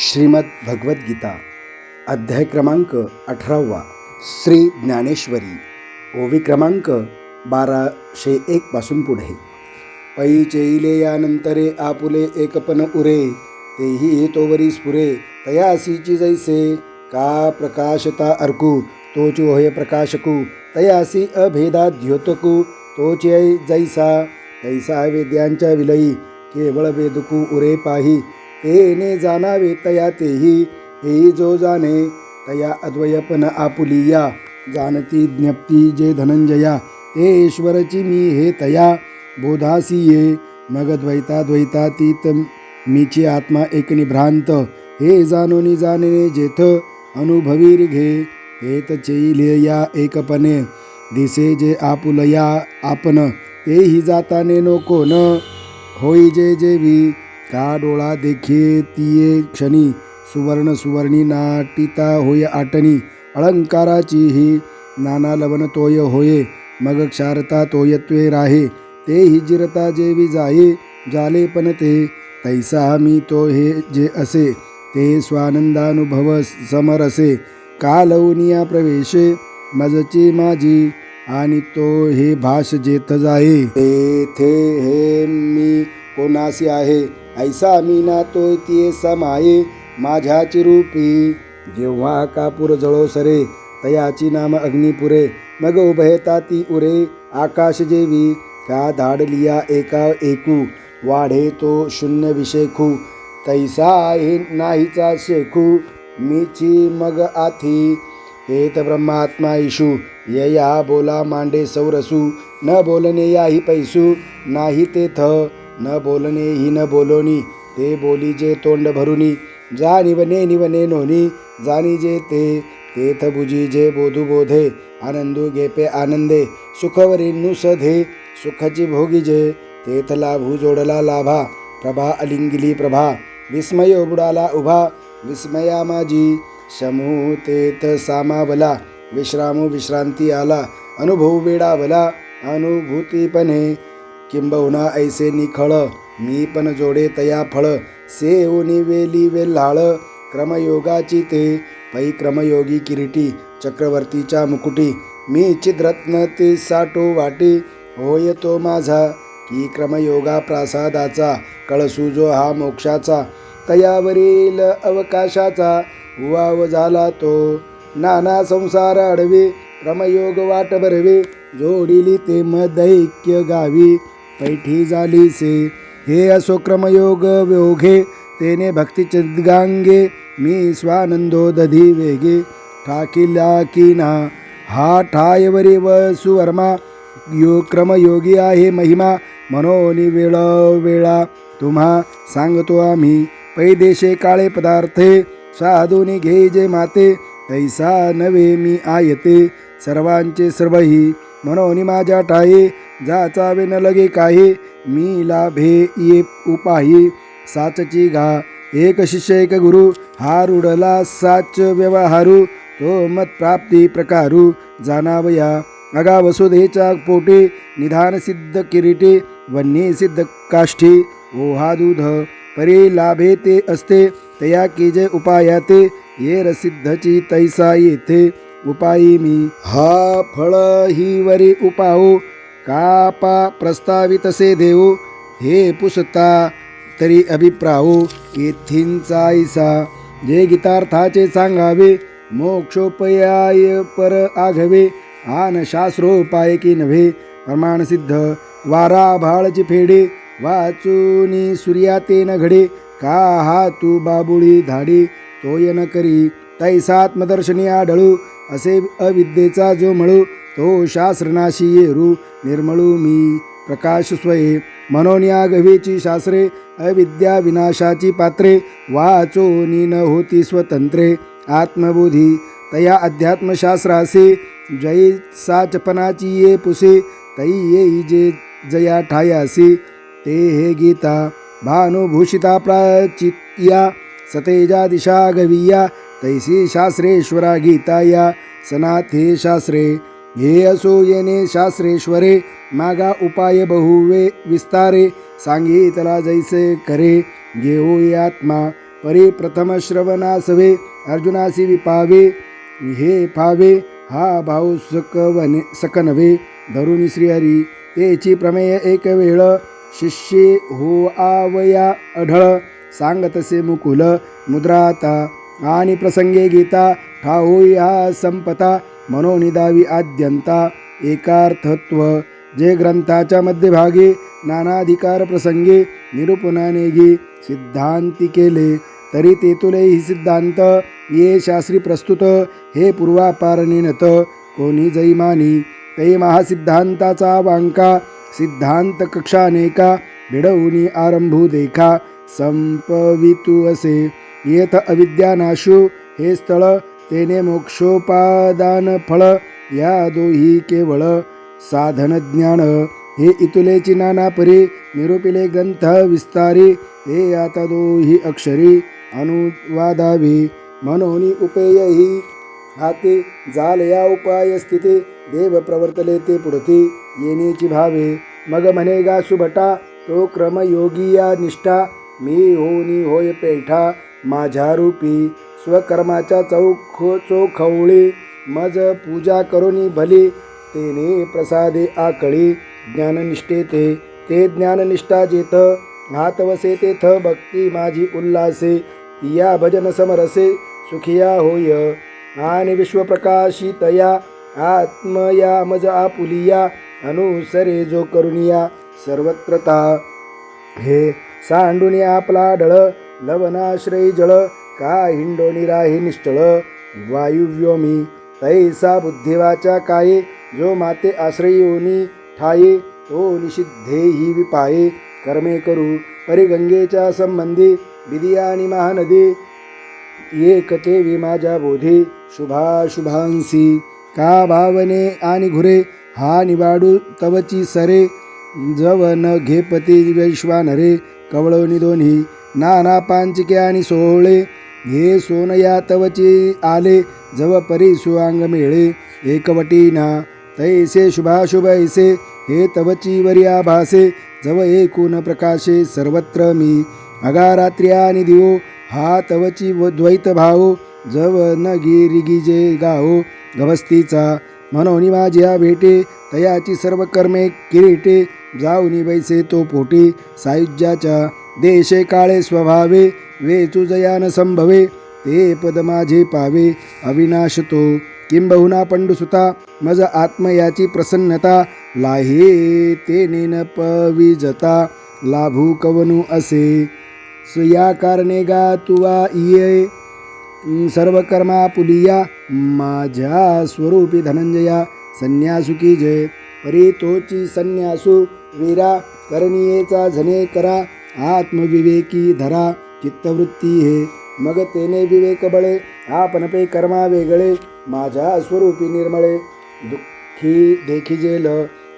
श्रीमद भगवद्गीता अध्याय क्रमांक अठरावा. श्री ज्ञानेश्वरी ओवी क्रमांक बाराशे एकपासून पुढे. पै चेईले यानंतरे आपुले एकपन उरे तेही तोवरी स्फुरे तयासीची जैसे. का प्रकाशता अर्कू तोच होय प्रकाशकू तयासी अभेदा द्योतकू तोच जैसा. तैसा वेद्यांच्या विलयी केवळ वेदकू उरे पाही तेने जाणावे तया तेही हेही जो जाणे तया अद्वयपन आपुलिया. जाणती ज्ञप्ती जे धनंजया ते ईश्वरची मी हे तया. बोधासी ये मग द्वैता द्वैतातीत मीची आत्मा एक निभ्रांत. हे जाणोनी जाणणे जेथ अनुभवीर घे हेत चैले या एकपणे दिसे जे आपुलया आपण तेही जाताने नको न. होई जे जेवी का डोळा देखे तिये क्षणी. सुवर्ण सुवर्णी नाटिता होय आटणी. अलंकाराची ही नाना लवण तोय होये. मग क्षारता तोयत्वे राहे. ते हि जिरता जेवी जाये जाले पण ते. तैसा मी तो हे जे असे. ते स्वानंदानुभव समरसे कालवनिया प्रवेशे. मजची माझी. आणि तो हे भाष जेथ जाये तेथे हे मी कोणासी आहे? ऐसा मी ना तो तिये समाये माझ्याची रूपी जेव्हा कापूर जळो सरे तयाची नाम अग्निपुरे. मग उभयता ती उरे आकाश जेवी. का धाडलिया एका एकू वाढे तो शून्य विशेखू. तैसा आहे नाहीचा शेखू मीची मग आथी. हेत ब्रह्मात्मा इशू यया बोला मांडे सौरसू. न बोलणे याही पैसू नाही तेथ न बोलणे ही न बोलोनी ते बोली जे तोंड भरुनी. जा निवने निवने नोनी जानी जे ते तेथ बुजी जे बोधू बोधे आनंदू घेपे आनंदे. सुखवरी नुसधे सुखची भोगी जे तेथ लाभू जोडला लाभा. प्रभा अलिंगिली प्रभा विस्मय बुडाला उभा. विस्मया माझी शमू तेथ सामावला. विश्रामू विश्रांती आला अनुभव वेडावला. अनुभूतीपणे किंबहुना ऐसे निखळ मी पण जोडे तया फळ. सेवनी वेली वेल्हाळ क्रमयोगाची ते. पै क्रमयोगी किरीटी चक्रवर्तीच्या मुकुटी. मी चिद्रत्न ते साटो वाटे. होय तो माझा की क्रमयोगा प्रासादाचा कळसू जो हा मोक्षाचा. तयावरील अवकाशाचा उवाव झाला तो. नाना संसार अडवे क्रमयोग वाट भरवे. जोडिली ते मदैक्य गावी. पैठी झाली से. हे असो क्रमयोग व्योघे तेने भक्तीचे मी स्वानंदो दधी वेगे. ठाकिला की ना हा ठायवरी व सुवर्मा यो क्रमयोगी आहे महिमा मनोनी वेळ वेळा. तुम्हा सांगतो आम्ही पैदेशे काळे पदार्थे साधूनी घे जे माते तैसा नवे मी आयते. सर्वांचे सर्वही मनोनी माझ्या ठाये जाचावे न लगे काही मी लाभे ये उपाही साचची घा. एक शिष्य एक गुरु हा रुडला साच व्यवहारू तो मत प्राप्ती प्रकारू जाणावया. अगा वसुधेच्या पोटे निधान सिद्ध किरीटी वन्नी सिद्ध काष्ठी ओहा दूध. परे लाभे ते असते तया की जे उपायाते ये रसिद्धची तैसा येथे उपायी मी. हा फळ ही वरी उपाऊ कापा प्रस्तावितसे देऊ हे पुसता तरी अभिप्राओ येथींचा ऐसा जे गीतार्थाचे सांगावे मोक्षोपयाय पर आघवे. आन शास्त्रोपाय की नव्हे प्रमाणसिद्ध वारा भाळची फेडे वाचूनी सूर्याते न घडे. का हा तू बाबुळी धाडी तोय न करी. तैसात्मदर्शनी आढळू असे अविद्येचा जो मळू तो शास्त्रनाशी येरू निर्मळू मी प्रकाश स्वये मनोन्या गवेची शास्त्रे अविद्या विनाशाची पात्रे वाचोनी न होती स्वतंत्रे. आत्मबोधी तया अध्यात्मशास्त्रासे जयी साचपणाची ये पुसे तई येई जे जया ठायासी. ते हे गीता भानुभूषिता प्राचित्या सतेजा दिशा गवीया तैसी शास्त्रेश्वरा गीताया सनाथे शास्त्रे. हे असो येणे शास्त्रेश्वरे मागा उपाय बहुवे विस्तारे सांगितला जैसे करे घेऊ आत्मा परी प्रथम श्रवणासवे अर्जुनासी विपावे हे फावे हा भाऊ सकवने सकनवे धरुणी श्रीहरी तेची प्रमेय एक वेळ शिष्ये हो आवया अढळ सांगतसे मुकुल मुद्राता आणि प्रसंगे गीता ठाऊ हा संपता मनोनिदावी आद्यंता एकार्थत्व जे ग्रंथाच्या मध्यभागी नानाधिकार प्रसंगी निरूपणाने गी सिद्धांती केले तरी तेतुले ही सिद्धांत ये शास्त्री प्रस्तुत हे पूर्वापारनिनत कोणी जैमानी तै महासिद्धांताचा वांका सिद्धांत कक्षानेका भिडवूनी आरंभू देखा संपवितु असे. येथ अविद्यानाशु हे स्थळ तेने मोक्षोपादान फळ या दोही केवळ साधन ज्ञान. हे इतुलेची नाना परी निरूपिले ग्रंथ विस्तारी हे आता दोही अक्षरी अनुवादावी. मनोनी उपेयही हाती जाल या उपाय स्थिती देव प्रवर्तले ते पुढती येण्याची भावे. मग म्हणे गा सुभटा तो क्रम योगी या निष्ठा मी होनी होय पेठा माझ्या रूपी स्वकर्माच्या चौख चोखवळी मज पूजा करुनी भली तेने प्रसादे आकळी ज्ञाननिष्ठे ते ते ज्ञाननिष्ठा जेथ हात वसे तेथ भक्ती माझी उल्हासे या भजन समरसे सुखिया होय आणि विश्वप्रकाशितया आत्मया मज आपुलिया अनुसरे जो करुनिया सर्वत्रता हे सांडून आपला ढळ लवनाश्रयी जळ का हिंडोनी राही निष्ठळ? वायुव्योमी तैसा बुद्धिवाचा काये जो माते आश्रयोनी ठाये तो निषिद्धे ही विपाये. कर्मे करू परिगंगेच्या संबंधी विधी आणि महानदी एकते विमाजा माझ्या बोधी. शुभाशुभांसी का भावने आणि घुरे हा निवाडू तवची सरे. जवन घेपती वैश्वानरे कवळवणी दोन्ही नाना पांचिके आणि सोहळे हे सोनया तवची आले जव परी सुवांग मेळे. एकवटीना तैसे शुभाशुभ ऐसे हे तवची वर्या भासे जव एकूण प्रकाशे सर्वत्र मी. अगारात्री आणि दिवो हा तवची व द्वैत भाव जव न गिरिगिजे गाओ गवस्तीचा म्हणून माझ्या भेटे तयाची सर्व कर्मे किरीटे जाऊनी बैसे तो पोटी. सायुज्याच्या देशे काळे स्वभावे वेचू जयान संभवे ते पद माझे पावे अविनाश तो. किंबहुना पंडुसुता मज आत्मयाची प्रसन्नता लाहे ते नेन पविजता लाभू कवनु असे. या कारणे गा तुवा इये सर्व कर्मा पुलिया माझ्या स्वरूपी धनंजया संन्यासु की जय. परितोची संन्यासू वीरा करणीयेचा झने करा आत्मविवेकी धरा चित्तवृत्ती हे. मग तेने विवेक बळे आपणपे कर्मा वेगळे माझ्या स्वरूपी निर्मळे. दुःखी देखी जेल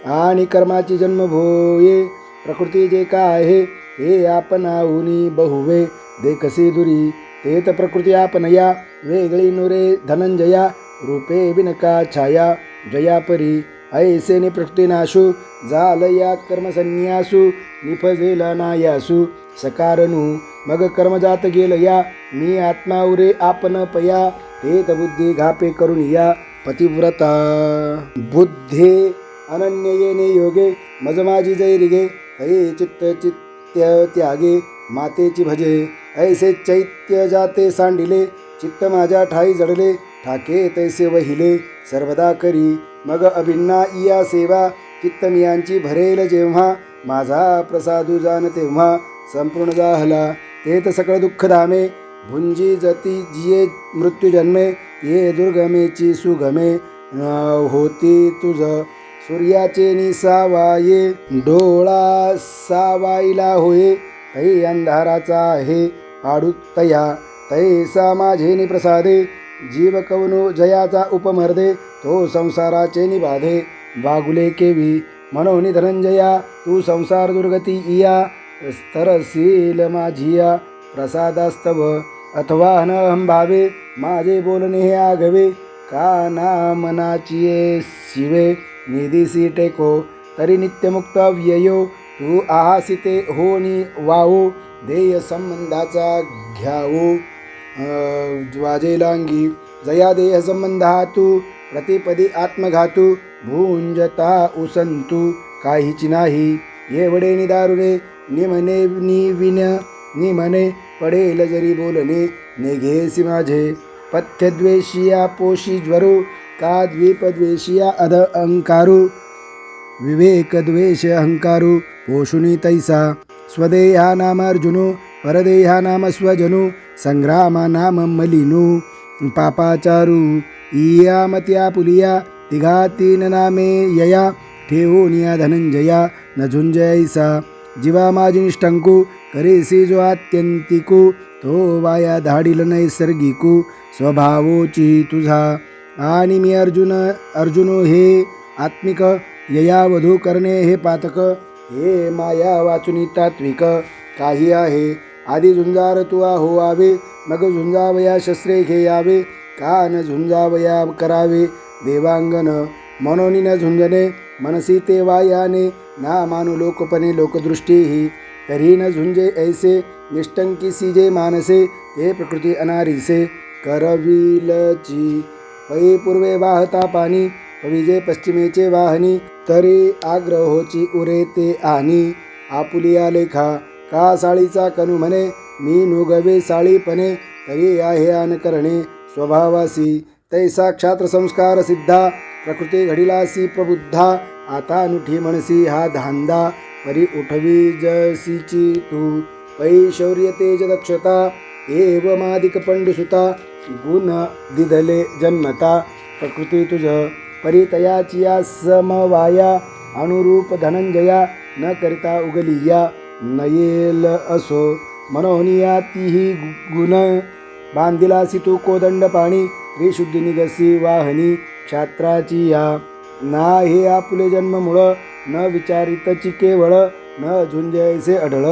आणि कर्माची जन्म भोये. प्रकृती जे का आहे ते आपणाहुनी बहुवे. देखसी दुरी ते तर प्रकृती आपणया वेगळी नुरे धनंजया रूपे विनका छाया. जया परी ऐसेने प्रकृतीनाशू जाल या कर्मसन्यासू. निफजेला नायासू सकारणू मग कर्मजात गेल या. मी आत्मा उरे आपण पया. ते बुद्धी घापे करून या. पतिव्रता. बुद्धे अनन्य येणे योगे. मज माझी जय रिगे. चित्त चित्त्य त्यागे. मातेची भजे. ऐसे चैत्य जाते सांडिले. चित्त माझ्या ठाई जडले. ठाके तैसे वहिले. सर्वदा करी. मग अभिन्ना इया सेवा. चित्तमियांची भरेल जेव्हा माझा प्रसादू जाण तेव्हा संपूर्ण जाहला ते तर सकळ दुःख धामे भुंजी जती जिये मृत्यू जन्मे ये दुर्गमेची सुगमे होती तुझ. सूर्याचे निसावाये डोळा सावाईला होये तै अंधाराचा आहे आडू तया. तैसा माझे निप्रसादे जीव कवनो जयाचा उपमर्दे तो संसाराचे निबाधे. वागुले केवी मनोनी धनंजया तू संसार दुर्गती इया स्तरशील माझिया प्रसादास्तव अथवा अहम भावे माझे बोलणे हे आघवे का ना मनाची शिवे निधीसी टेको तरी नित्यमुक्त व्ययो तू आहासिते हो होनी वावो देय संबंधाचा घ्यावो। वाजेलांगी जया देह संबंधा तू प्रतिपदी आत्मघातू भुंजता उसंतु काहीची नाही. एवढे निदारुणे निमने निविन निमने पडेल जरी बोलणे निघेसी माझे. पथ्यद्वेषिया पोशी ज्वरू का द्वीपद्वेषिया अध अहंकारू? विवेकद्वेष अहंकारू पोषुनी तैसा. स्वदेहा नाम अर्जुनु परदेहा नाम स्वजनु संग्रामा नाम मलिनु पापाचारू. इया मत्या पुलिया तिघा तीन नामे यया ठेवूनिया धनंजया न झुंजयैसा जीवा माझी निष्ठंकू करेसी जो आत्यंतिकू तो वाया धाडील नैसर्गिकू स्वभावोची तुझा। आणि मी अर्जुन अर्जुनो हे आत्मिक यया वधू करणे हे पातक हे माया वाचुनी तात्विक काही आहे। आधी झुंजार तू हो मग झुंजावया शस्त्रे घेयावे का न झुंजावया करावे देवांगन मनोनी न झुंजणे मनसी ते वायाने ना मानु लोकपणे लोकदृष्टीही तरी न झुंजे ऐसे निष्टंकी जे मानसे ते प्रकृती अनारिसे। करविलची पै पूर्वे वाहता पाणी पविजे पश्चिमेचे वाहनी तरी आग्रहोची उरे ते आनी। आपुलिया लेखा का साळीचा कनु म्हणे मी नुगवे साळीपणे तरी आहे आन करणे स्वभावासी। तैसा क्षात्र संस्कार सिद्धा प्रकृती घडिलासी प्रबुद्धा आता नुठी म्हणसी हा धांदा परी उठवी जसीची तू पै शौर्य तेज दक्षता एवमादिक पंडुसुता गुण दिदले जन्मता प्रकृती तुझ परितयाचिया समवाया अनुरूप धनंजया न करिता उगलिया नयेल असो मनोनिया तीही गुण बांधिलासी तू कोदंड पाणी त्रिशुद्धी निगसी वाहनी क्षात्राची या. ना हे आपुले जन्ममुळ न विचारितची केवळ न झुंजयसे अढळ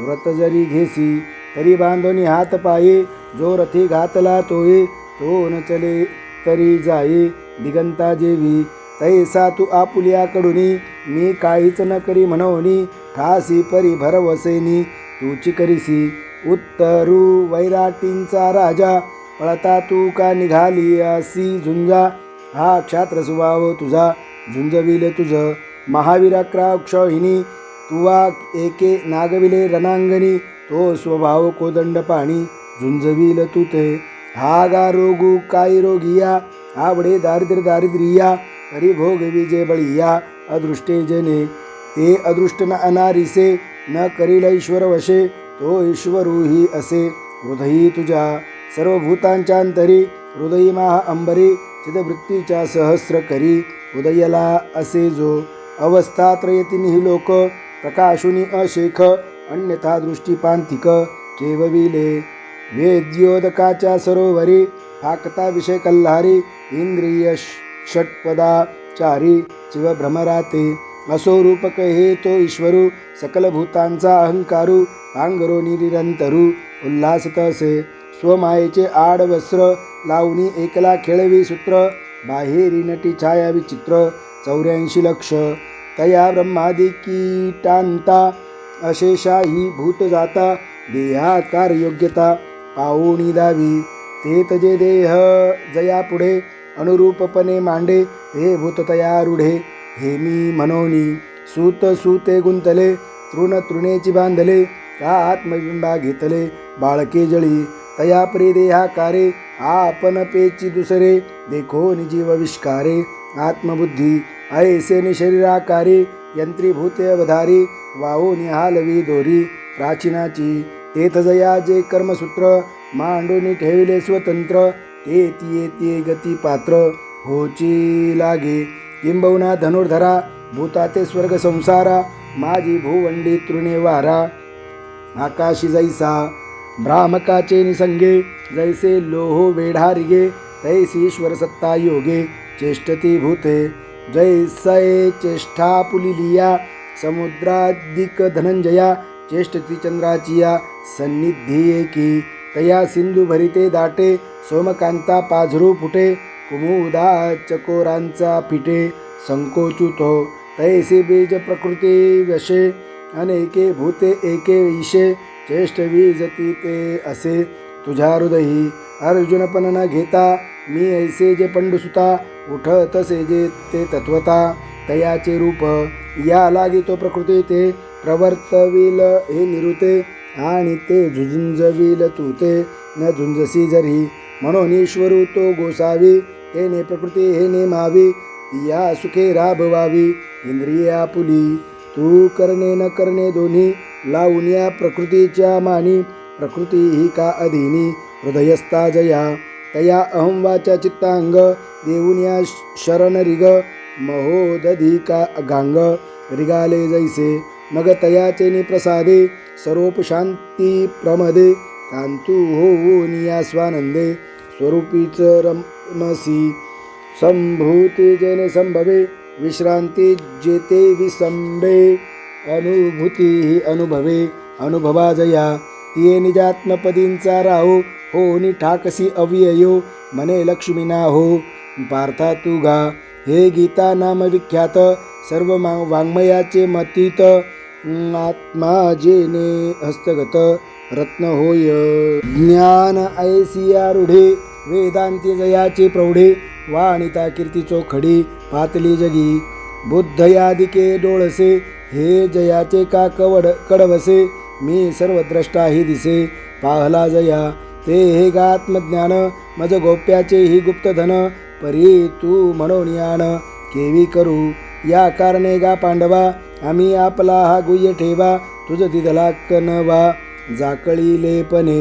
व्रत जरी घेसी तरी बांधोनी हात पाये जो रथी घातला तोये तो न चले तरी जाई दिगंता जेवी. तैसा तू आपुल्याकडुनी मी काहीच न करी म्हणवनी ठासी परी भरवसेनी तूची करीसी. उत्तरू वैराटींचा राजा पळता तू का निघाली असी झुंजा? हा क्षात्र स्वभाव तुझा झुंजविले तुझ महावीराक्राक्षहिनी तुवा एके नागविले रणांगणी तो स्वभाव कोदंड पाणी झुंजविल तू ते. हा गा रोगू काय रोगिया? आवडे दारिद्र्य दारिद्र्या परिभोग विजय बळिया अदृष्टे जने. ते अदृष्ट न अनारिसे न करील ईश्वर वशे. तो ईश्वरूही असे. हृदयी तुझ्या सर्वभूतांच्या अंतरी हृदयी महा अंबरी चिदवृत्तीच्या सहस्र करी हृदयला असे जो अवस्था त्रयतीनिही लोक प्रकाशुनी अशेख अन्यथा दृष्टीपांतिक केवविले. वेद्योदकाच्या सरोवरी फाकता विषय कल्हारी इंद्रिय षटपदाचारी शिव भ्रमराते असो रूपक हे तो ईश्वरू सकल भूतांचा अहंकारू आंगरो निरंतरू उल्हासत असे स्वमायेचे आड वस्त्र लावणी एकला खेळवी सूत्र बाहेरी नटी छाया विचित्र चौऱ्याऐंशी लक्ष तया ब्रह्मादी कीटांता अशेषाही भूत जाता देहाकार योग्यता पाहुणी दावी ते तजे देह जया पुढे अनुरूपपणे मांडे हे भूत तया रूढे हे मी मनोनी सूत सूते गुंतले तृण तृणेची बांधले का आत्मबिंबा घेतले बाळके जळी तया प्रे देहाकारे आपण पेची दुसरे देखो निजीव विष्कारे आत्मबुद्धी ऐसे निशरीराकारे यंत्रीभूते अवधारी वाहो निहालवी दोरी प्राचीनाची तेथ जया जे कर्मसूत्र मांडूनी ठेविले स्वतंत्र ते ती गती पात्र होची लागे. किंबहुना धनुर्धरा भूताते स्वर्ग संसारा माझी भूवंडी तृणे वारा आकाशी जैसा भ्रामकाचे निसंगे जैसे लोहो वेढारिगे तैसीश्वर सत्ता योगे चेष्टती भूते. जैसये चेष्टा पुलिलिया समुद्रादिक धनंजया चेष्टती चंद्राचिया सन्निधी एकी. तया सिंधू भरिते दाटे सोमकांता पाझरू फुटे कुमुदा चकोरांचा पिटे संकोचुतो हो. तैसी बीज प्रकृती वशे अनेके भूते एके ईशे चेष्ट विजती ते असे. तुझ्या हृदयी अर्जुनपण न घेता मी ऐसे जे पंडुसुता उठ तसे जे ते तत्वता. तयाचे रूप या लागी तो प्रकृती ते प्रवर्तविल हे निरुते आणि ते झुंजविल तू ते न झुंजसी जरी म्हणून ईश्वरू तो गोसावी तेने प्रकृती हे नेमावी या सुखे राबवावी. इंद्रिया पुली तू करणे न करणे दोन्ही लावून या प्रकृतीच्या मानी. प्रकृती ही का अधीनी? हृदयस्ता जया. तया अहं वाचा चित्तांग देऊन या शरण रिग. महोदधी का गांग रिगाले जैसे. मग तयाचे निप्रसादे सरोप शांती प्रमदे. कांतू होऊन या स्वानंदे स्वरूपीच रमसी। संभूती जेने संभवे विश्रांती जेते विसंबे अनुभूती ही अनुभवे अनुभवा जया तिये निजात्मपदींचा राहो हो नि ठाकसी अव्ययो। मने लक्ष्मीना हो पार्था तुगा हे गीता नाम विख्यात सर्व मा वाङ्मयाचे मतीत। आत्मा जेने हस्तगत रत्न होय. ज्ञान ऐसिया रूढे वेदांती जयाचे प्रौढे वाणिता कीर्ती चोखडी पातली जगी. बुद्धयादिके डोळसे हे जयाचे का कवड कडवसे मी सर्वद्रष्टा ही दिसे पाहला जया. ते हे गात्मज्ञान मज गोप्याचे ही गुप्तधन परी तू म्हणून केवी करू. या कारणे गा पांडवा आम्ही आपला हा गुह्य ठेवा तुझ तिथला कनवा जाकळी लेपणे.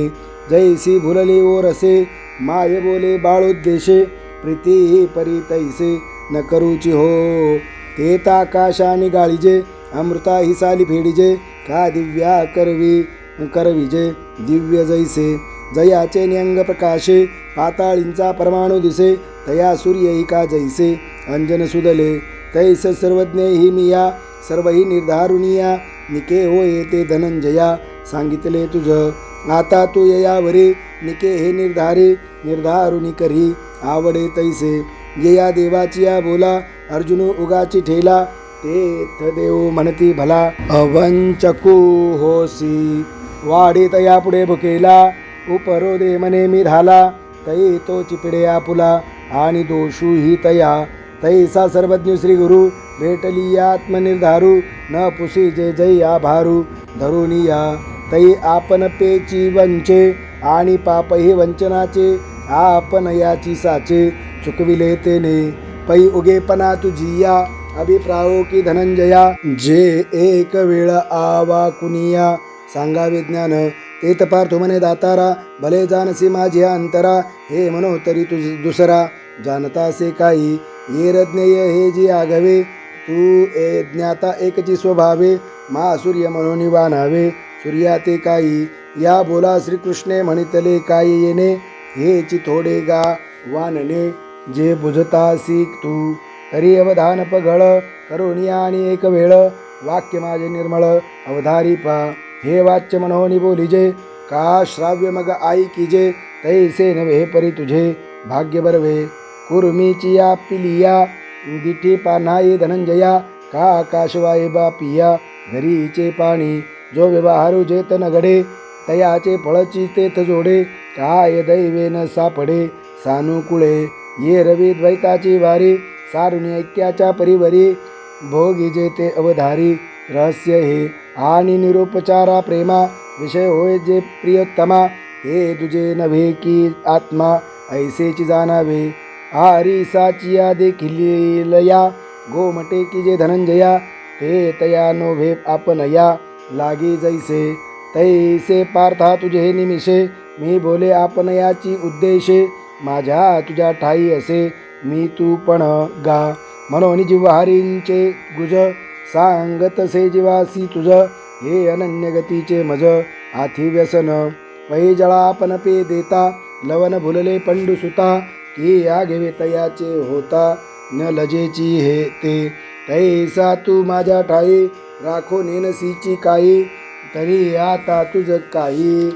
जैसी भुलली ओरसे माय बोले बाळोद्देशे प्रीती परी तैसे न करूची हो. ते ताकाशानी गाळीजे अमृता ही साली फेडीजे का दिव्या करवी करविजे दिव्य जैसे. जयाचे न्यंग प्रकाशे पाताळींचा परमाणू दिसे तया सूर्य ही का जैसे. अंजन सुदले तैस सर्वज्ञ ही मिया सर्व ही निर्धारुणीया निके हो येते धनंजया सांगितले तुझ आता तू ययावरी निके हे निर्धारे निर्धारुणी करी आवडे तैसे येया देवाची या बोला अर्जुन उगाची ठेला ते देव म्हणती भला अवंचकू होसी वाढे तया पुढे भुकेला उपरो दे मने मी धाला तै तो चिपडे आपुला आणि दोषू ही तया तैसा सर्वज्ञ श्री गुरु भेटली आत्मनिर्धारू न पुसी जे जय आभारू धरुनी या तै आपण पेची वंचे आणि पाप हे वंचनाचे आपण याची साचे चुकविले तेने पै उगेपणा तुझी या की धनंजया जे एक वेळ आवा कुनिया सांगावे ज्ञान ते तपार्थ म्हणे दातारा भले जानसी माझी अंतरा हे म्हणो तरी तुझ दुसरा जानतासे काही ये रज्ञेय हे जी आगवे तू ए ज्ञाता एकची स्वभावे मा सूर्य म्हणून वानावे सूर्या ते काही या बोला श्रीकृष्णे म्हणितले काय येणे हेची थोडे गा वानने जे बुजतासी तू. तरी अवधान पघळ करुणिया आणि एक वेळ वाक्य माझे निर्मळ अवधारी पा. हे वाच्य मनोनी बोलिजे का श्राव्य मग आई कीजे तैसे नव्हे परी तुझे भाग्य बरवे कुर्मीची या पिलिया दिठी पानाई धनंजया का आकाशवाये बापिया घरीचे पाणी जो व्यवहारू जेत घडे तयाचे फळची तेथ जोडे काय दैवेन सापडे सानुकुळे ये रवी द्वैताची वारी सारुणी ऐक्याच्या परिवरी भोगी जेते अवधारी रहस्य हे आणि निरुपचारा प्रेमा विषय होय जे प्रियोत्तमा हे तुझे नव्हे की आत्मा ऐसेची जाणावे आरी साचिया देखील लया गोमटे की जे धनंजया ते तया नोभे आपण या लागी जैसे तैसे पार्था तुझे निमिषे मी बोले आपण याची उद्देशे माझ्या तुझ्या ठाई असे मी तू पण गा. म्हणून जिव्हारींचे गुज सांगतसे जीवासी तुझ हे अनन्य गतीचे मज आथी व्यसन पै जळा आपण पे देता लवन भुलले पंडुसुता की या घेवे तयाचे होता न लजेची हे ते. तैसा तू माझ्या ठाई राखो नेनसीची काही तरी आता तुझ काही.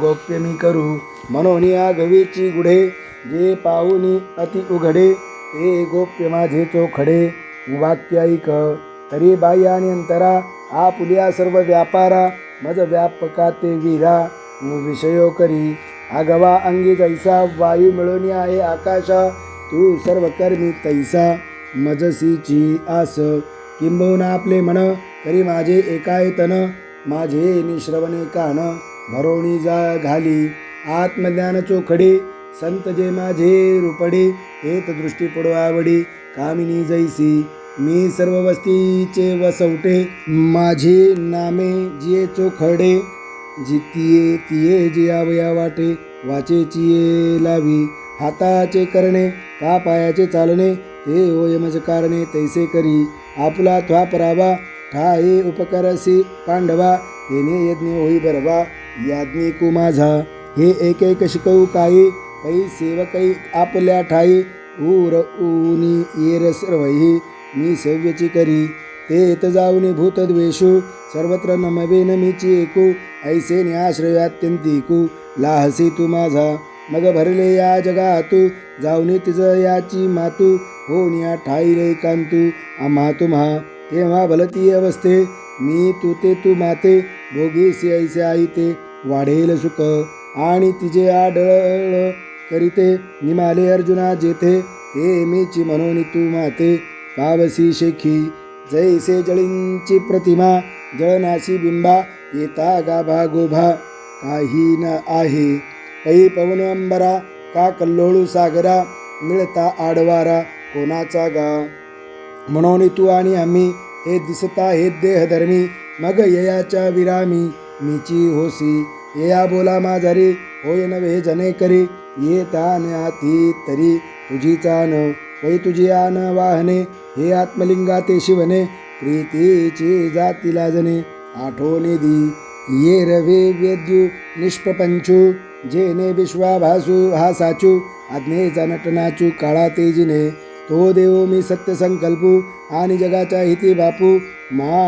गोप्य मी करू म्हणून या गवेची गुढे जे पाहुनी अति उघडे ते गोप्य माझे चोखडे. वाक्य ऐक तरी बाई आणि अंतरा आपुल्या सर्व व्यापारा मज व्यापका ते वीरा विषयो करी. आगवा अंगी जैसा वायू मिळवणी आहे आकाशा तू सर्व कर्मी तैसा. मजसीची आस किंबहुना आपले मन तरी माझे एकायतन माझे निश्रवणे कान भरोणी जा घाली. आत्मज्ञान चोखडे संत जे माझे रुपडे हेत दृष्टी पडो आवडी. कामिनी जैसी मी सर्व वस्तीचे वसवटे माझे नामे जे चोखडे. जितिये तिये जियावया आवया वाटे वाचेची ये लावी. हाताचे करणे का पायाचे चालणे ते होय कारणे तैसे करी. आपला त्वा परावा ठाई उपकरसी पांडवा तेने यज्ञ होई बरवा याज्ञिकू माझा. हे एक एक शिकवू काही पै सेवकै आपल्या ठाई ऊर ऊनी येर सर्वही मी सेव्यची करी ते येत जाऊनी भूतद्वेषु सर्वत्र नमवे नमीची एकू ऐसे न्याश्रय अत्यंतिकू लाहसी तू माझा मग भरले या जगातू जाऊनी तिज याची मातू हो निया ठाईले कांतू आम्हा तुम्हा तेव्हा भलती अवस्थे मी तू ते तू माते भोगीसी ऐसे आई ते वाढेल सुख आणि तिचे आढळ करीते निमाले अर्जुना जेथे हे मीची म्हणून तू माते पावसी शेखी जैसे जळींची प्रतिमा जळनाशी बिंबा येता गाभा गोभा काही न आहे. पै पवन अंबरा का कल्लोळू सागरा मिळता आडवारा कोणाचा गा? म्हणून तू आणि आम्ही हे दिसता हे देहधर्मी मग ययाच्या विरामी मीची होसी. येया बोला माझारी होय नव्हे जने करी येता आती तरी तुझीचा न वै तुझी आन वाहने हे आत्मलिंगा ते शिवने प्रीतीची जातीला जने आठवणे दी. ये रवे वेद्यू निष्प्रपंचू जेने विश्वाभासू हा साचू आज्ञेचा नटनाचू काळा तेजिने तो देव मी सत्य संकल्पू आणि जगाच्या हिती बापू मा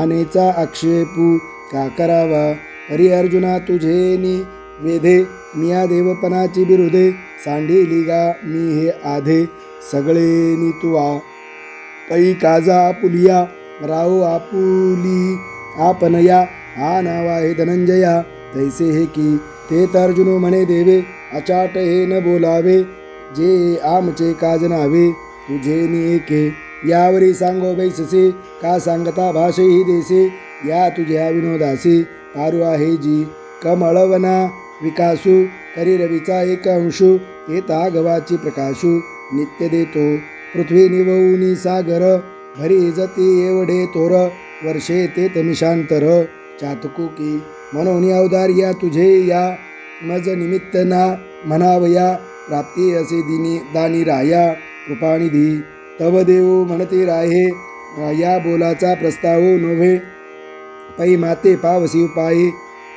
आनेचा आक्षेपू का करावा? अरे अर्जुना तुझे नी वेधे मिया देवपणाची बिरुदे सांडिली गा मी हे आधे सगळे नि पै काजा पुलिया राव आपुली आपनया हा नावा आहे धनंजया. तैसे हे की ते तर्जुनो म्हणे देवे अचाट हे न बोलावे जे आमचे काज नावे तुझे नि यावरी सांगो बैससे का सांगता भाषेही देसे या तुझ्या विनोदासी पारू आहे जी कमळवना विकासू करी रवीचा एक अंशू येता गवाची प्रकाशू नित्य देतो पृथ्वी निवऊनी सागर भरी जती एवढे तोर वर्षे ते तमिशांतर चातकू की म्हणून अवदार या तुझे या मज निमित्त ना म्हणावया प्राप्ती असे दिनी दानी राया कृपानिधी तव देव म्हणते राहे या बोलाचा प्रस्ताव नव्हे पै माते पावसी उपाये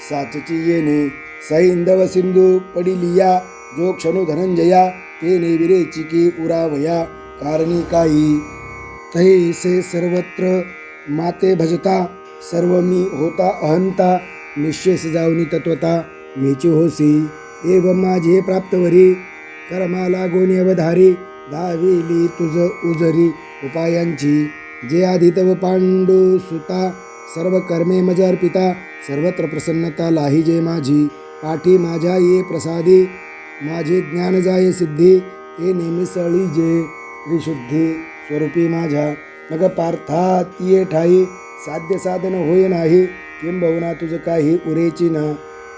साचची येणे. सैंदव सिंधू पडिलिया जो क्षणु धनंजया ते नेविरे चिकी उरावया कारणी काही तैसे सर्वत्र माते भजता सर्व मी होता अहंता निश्चेस जाऊनी तत्वता मीची होसी। एवं माझे प्राप्तवरी कर्माला गोणी अवधारी दाविली तुझ उजरी उपायांची। जे आदितव पांडू सुता सर्व कर्मे मज अर्पिता सर्वत्र प्रसन्नता लाही माझी। पाठी माझ्या ये प्रसादी माझे ज्ञान जाये सिद्धी ते नेहमी सळी जे त्रिशुद्धी स्वरूपी माझ्या. मग पार्था तिये ठाई साध्य साधन होय नाही किंबहुना तुझं काही उरेची ना?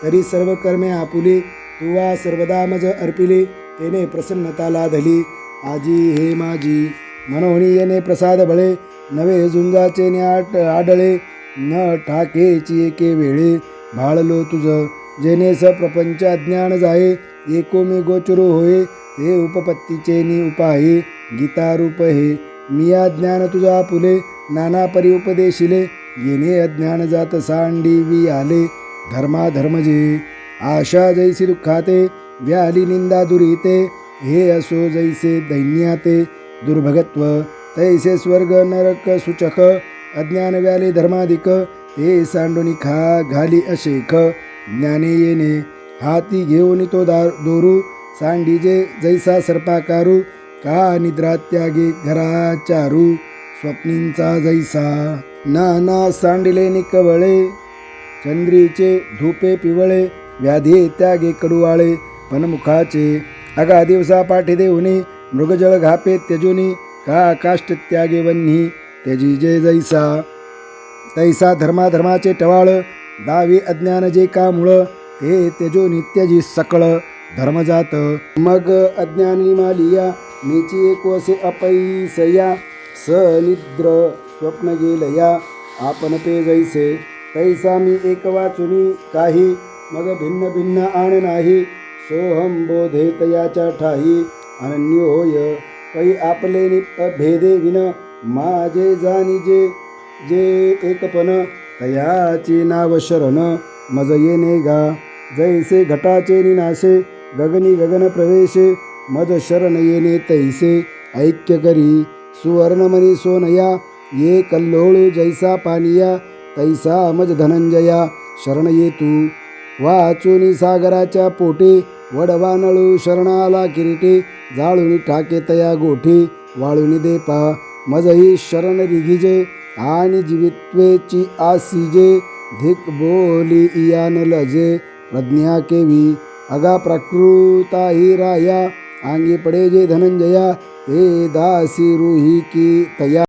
तरी सर्व कर्मे आपुली तुवा सर्वदा मज अर्पिली तेने प्रसन्नता लाधली आजी हे माझी मनोहणी येणे प्रसाद भळे नवे झुंजाचे ने आट आडळे न ठाकेची एके वेळे भाळलो तुझं जेने स प्रपंच अज्ञान जाये एको मी गोचरू होय हे उपपत्तीचे नि उपाये गीतारूप हे. मिया ज्ञान तुझा फुले नाना परिउपदेशिले येणे अज्ञान जात सांडीवी आले धर्माधर्म जे आशा जैसी दुःखाते व्याली निंदा दुरीते हे असो जैसे दैन्याते. दुर्भगत्व तैसे स्वर्ग नरक सूचक अज्ञान व्याले धर्माधिक हे सांडोनी खा घाली अशेख. ज्ञाने येणे हाती घेऊन तो दार दोरू सांडीजे जैसा सर्पाकारू का निद्रा त्यागे घराचारू स्वप्नींचा जैसा. नाना सांडले निकवळे चंद्रीचे धुपे पिवळे व्याधी त्यागे कडुवाळे पनमुखाचे अगा दिवसा पाठी देऊनी मृगजळ घापे त्यजुनी का काष्ट त्यागे वन्ही त्यजी जे जैसा. तैसा धर्माधर्माचे टवाळ दावी अज्ञान जे का मुळ हे तेजो नित्यजी सकळ. धर्मजात मग अज्ञानी मालिया मीची एक वसे अपैसया. सनिद्र स्वप्न गेलया आपण पे जैसे. तैसा मी एक वाचुनी काही मग भिन्न भिन्न आण नाही. सोहम बोधे तयाच्या ठाई अनन्य होय पै आपले भेदे विन माझे जाणी जे जे एकपण तयाची नाव शरण मज येणे गा. जैसे घटाचे निनाशे गगनी गगन प्रवेशे मज शरण येणे तैसे. ऐक्य करी सुवर्णमणी सोनया ये कल्लोळू जैसा पानिया तैसा मज धनंजया. शरण ये तू. वाचुनी सागराच्या पोटे वडवानळू शरणाला किरीटे. जाळुनी टाके तया गोठी वाळुनी देपा मजही शरण रिघिजे आणि जीवित्वेची आसीजे धिक बोली इयान लजे प्रज्ञा केवी अगा प्रकृता ही राया अंगी पडे जे धनंजया ते दासी रुही की तया।